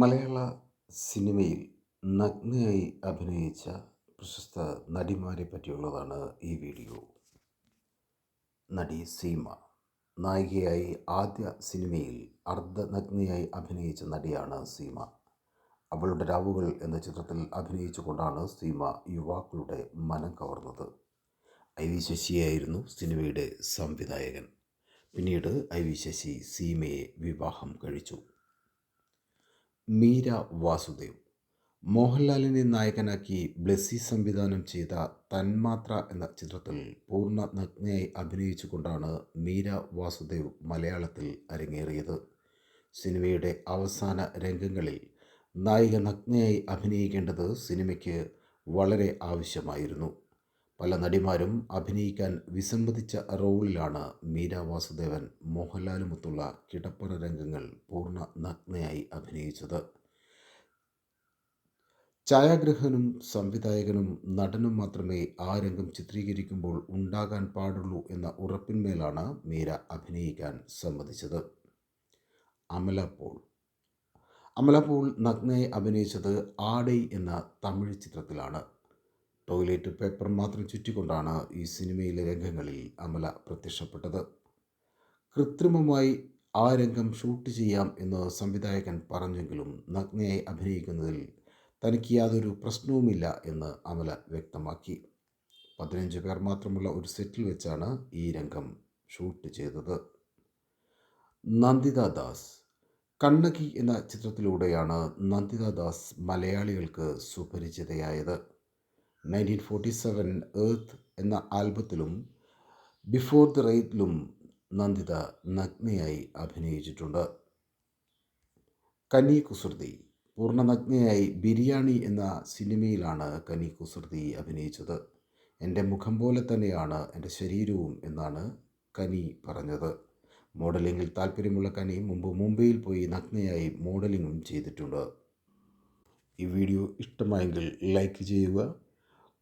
മലയാള സിനിമയിൽ നഗ്നയായി അഭിനയിച്ച പ്രശസ്ത നടിമാരെ പറ്റിയുള്ളതാണ് ഈ വീഡിയോ. നടി സീമ നായികയായി ആദ്യ സിനിമയിൽ അർദ്ധ നഗ്നയായി അഭിനയിച്ച നടിയാണ് സീമ. അവളുടെ രാവുകൾ എന്ന ചിത്രത്തിൽ അഭിനയിച്ചുകൊണ്ടാണ് സീമ യുവാക്കളുടെ മനം കവർന്നത്. ഐ വി ശശിയായിരുന്നു സിനിമയുടെ സംവിധായകൻ. പിന്നീട് ഐ വി ശശി സീമയെ വിവാഹം കഴിച്ചു. മീര വാസുദേവ്. മോഹൻലാലിനെ നായകനാക്കി ബ്ലെസ്സി സംവിധാനം ചെയ്ത തന്മാത്ര എന്ന ചിത്രത്തിൽ പൂർണ നഗ്നയായി അഭിനയിച്ചുകൊണ്ടാണ് മീര വാസുദേവ് മലയാളത്തിൽ അരങ്ങേറിയത്. സിനിമയുടെ അവസാന രംഗങ്ങളിൽ നായിക നഗ്നയായി അഭിനയിക്കേണ്ടത് സിനിമയ്ക്ക് വളരെ ആവശ്യമായിരുന്നു. പല നടിമാരും അഭിനയിക്കാൻ വിസമ്മതിച്ച റോളിലാണ് മീര വാസുദേവൻ മോഹൻലാലുമൊത്തുള്ള കിടപ്പറ രംഗങ്ങൾ പൂർണ നഗ്നയായി അഭിനയിച്ചത്. ഛായാഗ്രഹനും സംവിധായകനും നടനും മാത്രമേ ആ രംഗം ചിത്രീകരിക്കുമ്പോൾ ഉണ്ടാകാൻ പാടുള്ളൂ എന്ന ഉറപ്പിന്മേലാണ് മീര അഭിനയിക്കാൻ സമ്മതിച്ചത്. അമല പോൾ. അമല പോൾ നഗ്നയെ അഭിനയിച്ചത് ആടൈ എന്ന തമിഴ് ചിത്രത്തിലാണ്. ടോയ്ലറ്റ് പേപ്പർ മാത്രം ചുറ്റിക്കൊണ്ടാണ് ഈ സിനിമയിലെ രംഗങ്ങളിൽ അമല പ്രത്യക്ഷപ്പെട്ടത്. കൃത്രിമമായി ആ രംഗം ഷൂട്ട് ചെയ്യാം എന്ന് സംവിധായകൻ പറഞ്ഞെങ്കിലും നഗ്നയായി അഭിനയിക്കുന്നതിൽ തനിക്ക് യാതൊരു പ്രശ്നവുമില്ല എന്ന് അമല വ്യക്തമാക്കി. പതിനഞ്ച് പേർ മാത്രമുള്ള ഒരു സെറ്റിൽ വെച്ചാണ് ഈ രംഗം ഷൂട്ട് ചെയ്തത്. നന്ദിത ദാസ്. കണ്ണകി എന്ന ചിത്രത്തിലൂടെയാണ് നന്ദിത ദാസ് മലയാളികൾക്ക് സുപരിചിതയായത്. നയന്റീൻ ഫോർട്ടി സെവൻ ഏർത്ത് എന്ന ആൽബത്തിലും ബിഫോർ ദി റെയ്ത്തിലും നന്ദിത നഗ്നയായി അഭിനയിച്ചിട്ടുണ്ട്. കനി കുസൃതി പൂർണ നഗ്നയായി ബിരിയാണി എന്ന സിനിമയിലാണ് കനി കുസൃതി അഭിനയിച്ചത്. എന്റെ മുഖം പോലെ തന്നെയാണ് എന്റെ ശരീരവും എന്നാണ് കനി പറഞ്ഞത്. മോഡലിങ്ങിൽ താല്പര്യമുള്ള കനി മുമ്പ് മുംബൈയിൽ പോയി നഗ്നയായി മോഡലിങ്ങും ചെയ്തിട്ടുണ്ട്. ഈ വീഡിയോ ഇഷ്ടമായെങ്കിൽ ലൈക്ക് ചെയ്യുക